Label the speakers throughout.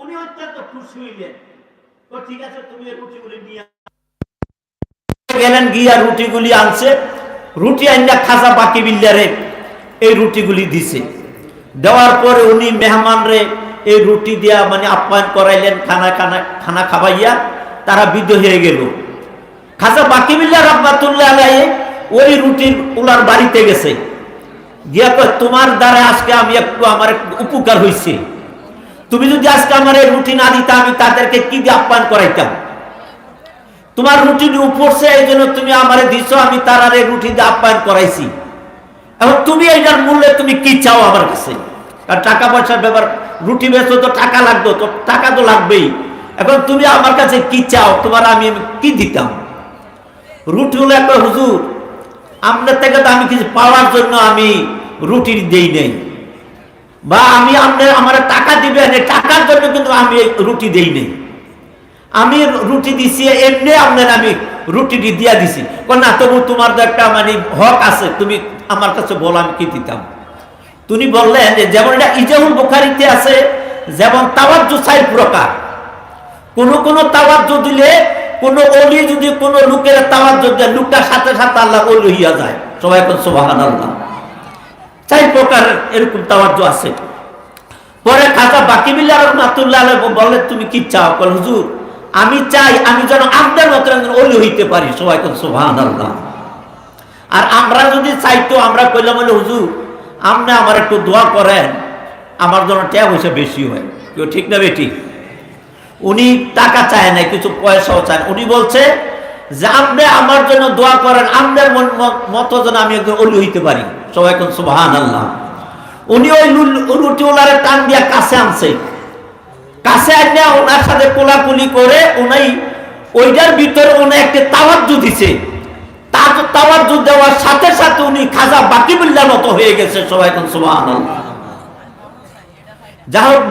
Speaker 1: উনি অত্যন্ত খুশি হইলেন। তো ঠিক আছে, তুমি রুটিগুলি নিয়ে গেলেন, গিয়া রুটিগুলি আনছে। রুটি আইনা খাজা বাকি বিল্লারে এই রুটিগুলি দিছে। দেওয়ার পরে উনি মেহমান রে এই রুটি দিয়া মানে আপ্যায়ন করাইলেন, খানা খানা খানা খাবাইয়া তারা বিদ্ধ হয়ে গেল। খাজা বাকি বিল্লা রহমাতুল্লাহ আলাই ওই রুটির ওনার বাড়িতে গেছে। গিয়া তোমার দ্বারা আজকে আমি একটু আমার উপকার হয়েছে তুমি যদি আজকে আমার এই রুটি না দিতা, আমি তাদেরকে কি দিয়ে আপ্যায়ন করাইতাম? তোমার রুটি উপরছে এই জন্য তুমি আমারে দিছো, আমি তার আর এই রুটি দিয়ে আপ্যায়ন করাইছি। এখন তুমি এইটার মূল্যে তুমি কি চাও আমার কাছে? আর টাকা পয়সার ব্যাপার, রুটি বেচো তো টাকা লাগতো, তো টাকা তো লাগবেই। এখন তুমি আমার কাছে কি চাও, তোমার আমি কি দিতাম? রুটি হলো একটা হুজুর আপনার থেকে তো আমি কিছু পাওয়ার জন্য আমি রুটি দেই নেই। বা আমি আপনার আমার টাকা দিবেন টাকার জন্য কিন্তু আমি রুটি দেই নেই। আমি রুটি দিছি, এমনি আপনার আমি রুটিটি দিয়া দিছি। না, তবু তোমার তো একটা মানে হক আছে, তুমি আমার কাছে বলো, আমি কি দিতাম? তুমি বললেন যে, যেমন এটা ইজাহুল বুখারিতে আছে, যেমন তাওয়াজ্জু চাই প্রকার। কোন কোন তাওয়াজ্জু দিলে, কোন অলি যদি কোন লোকের তাওয়াজ্জু দেয়, লোকটার সাথে সাথে আল্লাহ অলি হইয়া যায়। সবাই এখন সুবহানাল্লাহ। চাই প্রকার এরকম তাওয়াজ্জু আছে। পরে খাজা বাকি বিল্লাহ রহমাতুল্লাহ বলে তুমি কি চাও? কল, হুজুর, আমি চাই, আমি যেন আপনার মতো একজন অলি হইতে পারি। সবাই এখন সুবহানাল্লাহ। আর আমরা যদি চাইতো, আমরা কইলাম বলে হুজুর, আপনি আমার একটু দোয়া করেন, আমার জন্য ট্যাব হয়েছে বেশি হয়। কেউ ঠিক না বেটি? উনি টাকা চায় না কিছু পয়সাও চায় উনি বলছে যে আপনি আমার জন্য দোয়া করেন, আপনার মতো যেন আমি একজন অলি হইতে পারি। সবাই এখন সুবাহান আল্লাহ উনি ওই লুল- রুটি ওলারে টান দিয়া কাছে আনছে। কাছে আনিয়া ওনার সাথে কোলাকুলি করে উনি ওইটার ভিতরে উনি একটা তাওয়াজ্জু দিছে। তার তাওয়াজ্জু দেওয়ার সাথে সাথে উনি খাজা বাকি বিল্লার মতো হয়ে গেছে, সবাই এখন সুবহানাল্লাহ। যা হোক,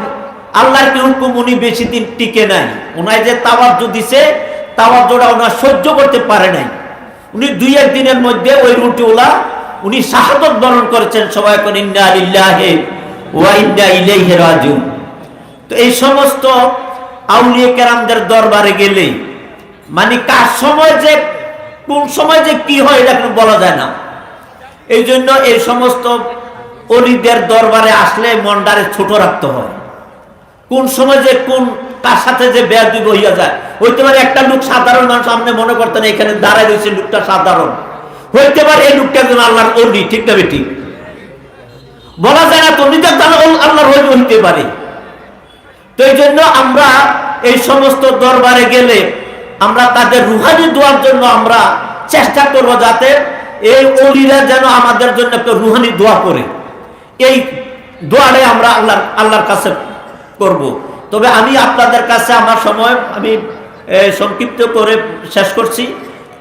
Speaker 1: আল্লাহর কি হুকুম? উনি বেশি দিন টিকে নাই। ওনায় যে তাওয়াজ্জু দিছে তাওয়াজ্জুটা ওনার সহ্য করতে পারে নাই। উনি দুই এক দিনের মধ্যে ওই রুটিওলা উনি শাহাদত বরণ করেছেন, সবাই তো এই সমস্ত আউলিয়া কেরামদের দরবারে গেলে মানে কার সময় যে, কোন সময় যে কি হয় এটা কোনো বলা যায় না। এই জন্য এই সমস্ত অলিদের দরবারে আসলে মনটারে ছোট রাখতে হয়। কোন সময় যে কোন তার সাথে যে বেয়াদি হইয়া যায়। হইতে পারে একটা লোক সাধারণ মানুষ, আপনি মনে করতেন এখানে দাঁড়ায় রয়েছে লোকটা সাধারণ। হইতে পারে এই লোকটা একজন আল্লাহর অলি, ঠিক না বেটি? বলা যায় না তো আল্লাহর হইতে হইতে পারে। তো এই জন্য আমরা এই সমস্ত দরবারে গেলে আমরা তাদের রুহানি দোয়ার জন্য আমরা চেষ্টা করব যাতে এই অলিরা যেন আমাদের জন্য একটা রুহানি দোয়া করে। এই দোয়ারে আমরা আল্লাহ আল্লাহর কাছে করব। তবে আমি আপনাদের কাছে আমার সময় আমি সংক্ষিপ্ত করে শেষ করছি।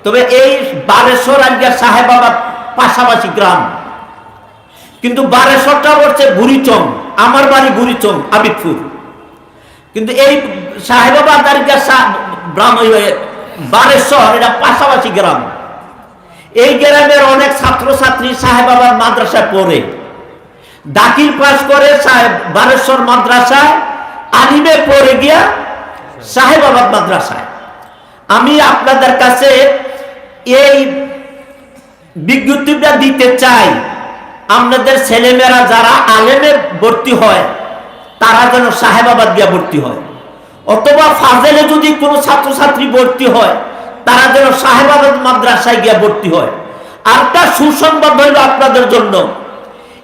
Speaker 1: তবে এই বারেশ্বর আজ্ঞা সাহেব আমার পাশাপাশি গ্রাম। কিন্তু বারেশ্বরটা হচ্ছে বুড়িচং, আমার বাড়ি বুড়িচং, আবিদপুর। কিন্তু এই সাহেবাবাদ দারিকা বারেশ্বর, এটা পাশাপাশি গ্রাম। এই গ্রামের অনেক ছাত্রছাত্রী সাহেবাবাদ মাদ্রাসায় পড়ে। দাখিল পাশ করে সাহেব বারেশ্বর মাদ্রাসায় আলিমে পড়ে গিয়া সাহেবাবাদ মাদ্রাসায়। আমি আপনাদের কাছে এই বিজ্ঞপ্তিটা দিতে চাই। আপনাদের ছেলেমেয়েরা যারা আলেমে ভর্তি হয়, তারা যেন সাহেবাবাদ গিয়া ভর্তি হয়। অথবা ফাজেলে যদি কোনো ছাত্রছাত্রী ভর্তি হয়, তারা যেন সাহেবাবাদ মাদ্রাসায় গিয়া ভর্তি হয়। আরেকটা সুসংবাদ হইল আপনাদের জন্য।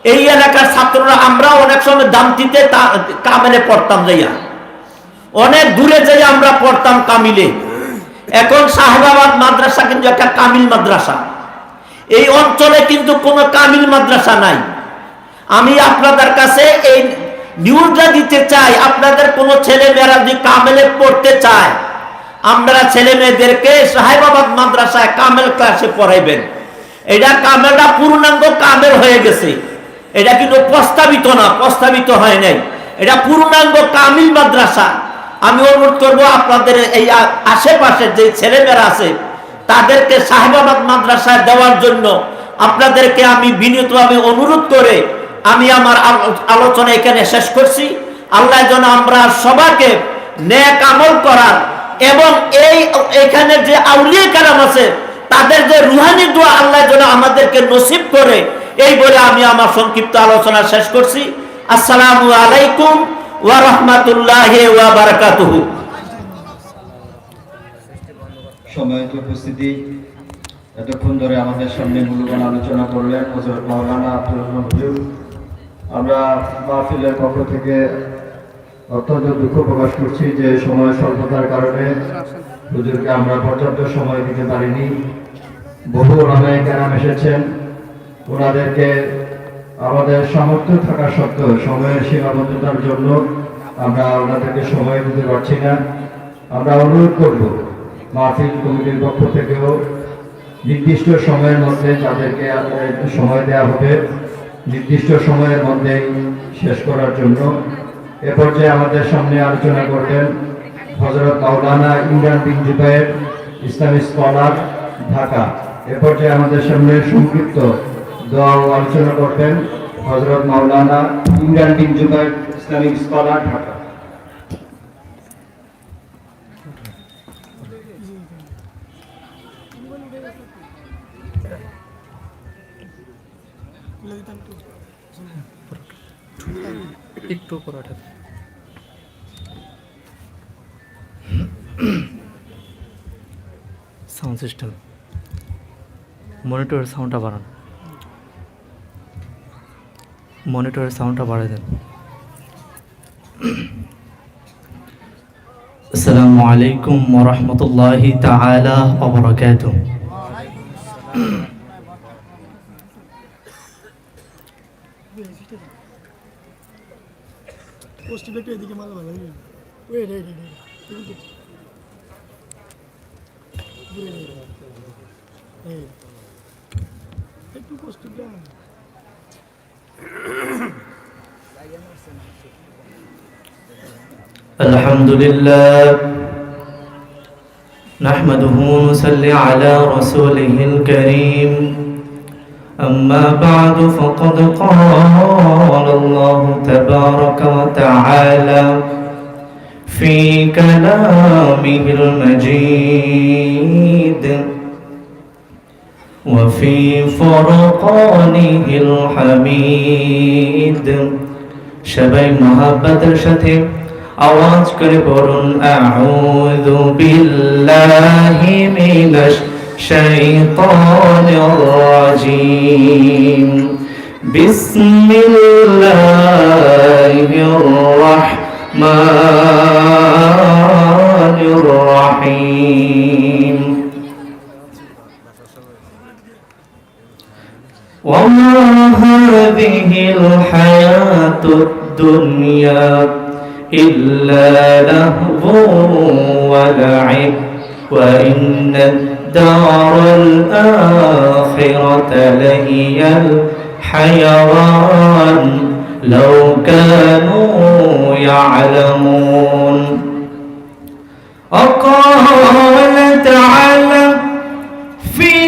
Speaker 1: এই এলাকার ছাত্ররা আমরা অনেক সময় দামতিতে তা- কামেলে পড়তাম যাইয়া। অনেক দূরে যাই আমরা পড়তাম কামিলে। এখন সাহেবাবাদ মাদ্রাসা কিন্তু একটা কামিল মাদ্রাসা। এই অঞ্চলে কিন্তু কোনো কামিল মাদ্রাসা নাই। আমি আপনাদের কাছে এই নিউজটা দিতে চাই, আপনাদের কোনো ছেলে মেয়েরা যদি কামেলে পড়তে চায়, আপনারা ছেলে মেয়েদেরকে সাহেবাবাদ মাদ্রাসায় কামেল ক্লাসে পড়াইবেন। এটা কামেলটা পূর্ণাঙ্গ কামেল হয়ে গেছে। এটা কিন্তু প্রস্তাবিত না, প্রস্তাবিত হয় নাই। এটা পূর্ণাঙ্গ কামিল মাদ্রাসা। আমি অনুরোধ করব আপনাদের এই আ- আশেপাশের যে ছেলেমেয়েরা আছে, তাদেরকে সাহেবাবাদ মাদ্রাসায় দেওয়ার জন্য আপনাদেরকে আমি বিনীতভাবে অনুরোধ করে আমি আমার আলোচনা এখানে শেষ করছি। আল্লাহ যেন আমরা সবাইকে নেক আমল করার এবং এই এখানে যে আউলিয়া কালাম আছে, তাদের যে রুহানি দোয়া আল্লাহ যেন আমাদেরকে নসিব করে এই বলে আমি আমার সংক্ষিপ্ত আলোচনা শেষ করছি। আসসালামু আলাইকুম ওয়া রাহমাতুল্লাহি ওয়া বারাকাতুহু।
Speaker 2: সম্মানিত উপস্থিতি। এতক্ষণ ধরে আমাদের সামনে মূল্যবান আলোচনা করলেন হজরত মাওলানা আব্দুর রহমান হুজুর। আমরা মাহফিলের পক্ষ থেকে অত্যন্ত দুঃখ প্রকাশ করছি যে সময় স্বল্পতার কারণে হুজুরকে আমরা পর্যাপ্ত সময় দিতে পারিনি। বহু ওলামায়ে কেরাম এসেছেন। ওনাদেরকে আমাদের সামর্থ্য থাকা সত্ত্বেও সময়ের সীমাবদ্ধতার জন্য আমরা ওনাদেরকে সময় দিতে পারছি না। আমরা অনুরোধ করব মাহফিল কমিটির পক্ষ থেকেও নির্দিষ্ট সময়ের মধ্যে তাদেরকে আহ, সময় দেওয়া হবে। নির্দিষ্ট সময়ের মধ্যে শেষ করার জন্য। এ পর্যায়ে আমাদের সামনে আলোচনা করবেন হজরত মাওলানা ইমরান বিন জুবাইর ইসলামী স্কলার ঢাকা। এ পর্যায়ে আমাদের সামনে সংক্ষিপ্ত দোয়া ও আলোচনা করবেন হজরত মাওলানা ইমরান বিন জুবাইর ইসলামিক স্কলার ঢাকা।
Speaker 3: একটু পরোটা সাউন্ড সিস্টেম। মনিটরের সাউন্ডটা বাড়ান। মনিটরের সাউন্ডটা বাড়াই দেন আসসালামু আলাইকুম ওরহমতুল্লাহি তাআলা ওয়া বারাকাতুহু
Speaker 4: পোস্টিংটা একটু এদিকে
Speaker 3: الحمد لله نحمده ونصلي على رسوله الكريم. أما بعد فقد قال الله تبارك وتعالى في كلامه المجيد. وفي فرقانه الحميد সবাই মহাব্বতের সাথে আওয়াজ করে বলুন আউযু বিল্লাহি মিনাশ শাইতানির রাজিম বিসমিল্লাহির রাহমানির রাহিম وما هذه الحياة الدنيا إلا لهو ولعب وإن الدار الآخرة لهي الحيوان لو كانوا يعلمون. وقال تعالى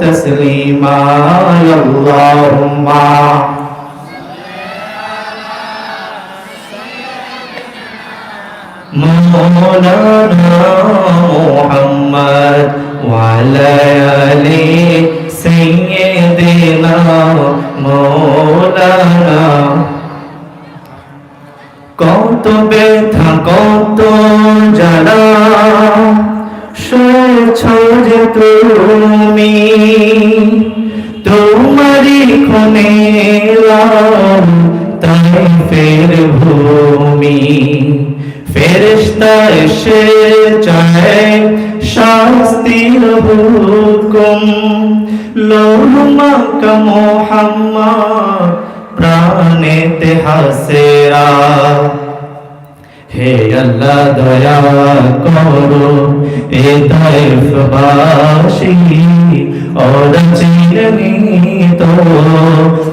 Speaker 3: تسليما اللهم مولانا محمد وعلى آل سيدنا مولانا কত ব্যথা কত জ্বালা সয়েছ যে তুমি, তোমারই খুনে তাই ফের ভূমি। ফেরেশতা এসে চায় শাস্তির হুকুম। লোহমাকা মোহাম্মদ, প্রাণেতে হাসেরা। হে আল্লাহ দয়া করো এ দয়ফবাসী ওরা চিনি তো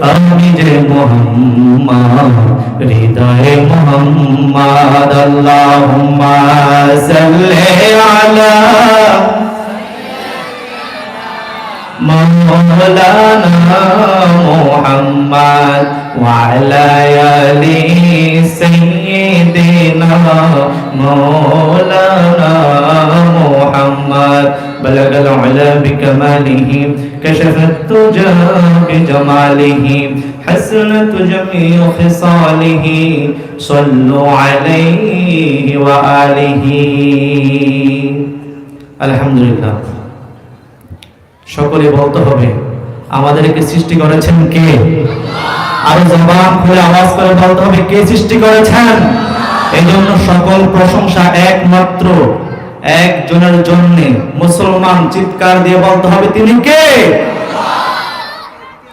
Speaker 3: আমি যে মোহাম্মদ হৃদয়ে মোহাম্মদ আল্লাহুম্মা সাল্লি আলা مولانا محمد وعلى آل سيدنا مولانا محمد بلغ العلا بكماله كشف التجى بجماله حسنت جميع خصاله صلوا عليه وآله الحمد لله সকলে বলতে হবে আমাদেরকে সৃষ্টি করেছেন কে আরও জবান খুলে আওয়াজ করে বলতে হবে, কে সৃষ্টি করেছেন? এই জন্য সকল প্রশংসা একমাত্র একজনের জন্য মুসলমান চিৎকার দিয়ে বলতে হবে, তিনি কে?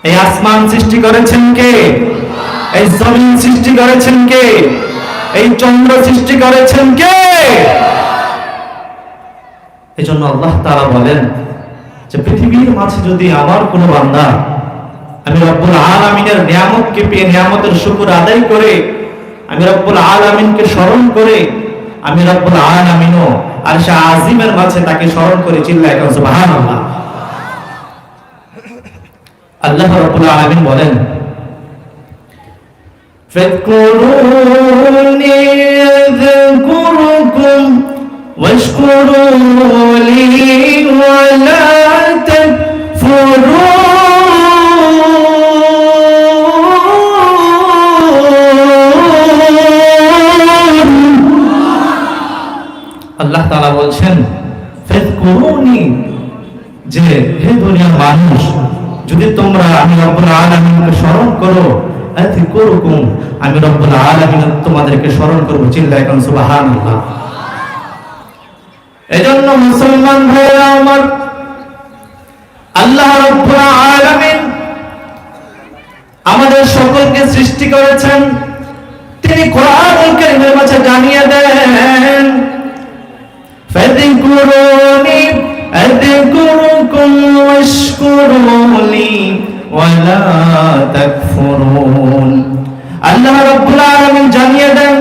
Speaker 3: এই আসমান সৃষ্টি করেছেন কে? এই জমিন সৃষ্টি করেছেন কে? এই চন্দ্র সৃষ্টি করেছেন কে? এই জন্য আল্লাহ তাআলা বলেন যে পৃথিবীর মাঝে যদি আমার কোনো বান্দা আমি রব্বুল আলামিনের নিয়ামতকে পেয়ে নিয়ামতের শুকর আদায় করে আমি রব্বুল আলামিনকে স্মরণ করে আমি রব্বুল আলামিনও আর সে আজিমের মাঝে তাকে স্মরণ করে চিল্লা এখন সুবহানাল্লাহ আল্লাহ রব্বুল আলামিন বলেন فاذكروني أذكركم واشكروا لي ولا تكفرون আল্লাহ তাআলা বলছেন যে হে দুনিয়ার মানুষ, যদি তোমরা আমি রব্বুল আলামিনকে স্মরণ করো করুকুম আমি রব্বুল আলামিন তোমাদেরকে স্মরণ করব কোন সুবহানাল্লাহ। এজন্য মুসলমান আমার, আল্লাহ রাব্বুল আলামিন আমাদের সকলকে সৃষ্টি করেছেন। তিনি কোরআনুল কারীমের জানিয়ে ফাযকুরুনি আযকুরুকুম ওয়াশকুরুলি ওয়ালা তাকফুরুন আল্লাহ রাব্বুল আলামিন জানিয়ে দেন,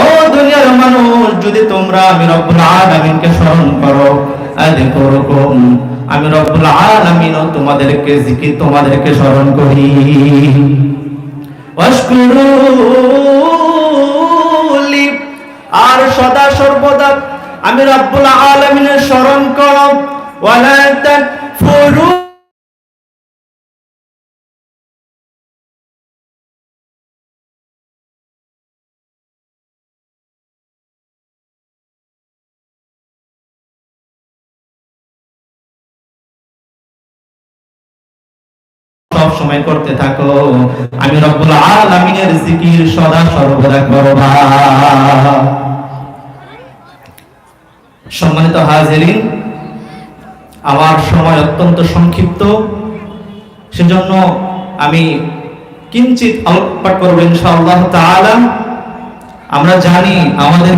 Speaker 3: ও দুনিয়ার মানুষ, যদি তোমরা আমি রব্বুল আলামিনকে স্মরণ করো, আযকুরুকুম, আমি রব্বুল আলামিনও তোমাদেরকে জিকির তোমাদেরকে স্মরণ করি। ওয়াশকুরুলি আর সদা সর্বদা আমি রব্বুল আলামিনের স্মরণ করো সব সময় করতে থাকো। আমি রব্বুল আলামিনের জিকির সদা সর্বদা করবা সম্মানিত হাজেরিন, আমার সময় অত্যন্ত সংক্ষিপ্ত। সেজন্য আমি কিঞ্চিত আলোকপাত করব ইনশাআল্লাহ তালা আমরা জানি আমাদের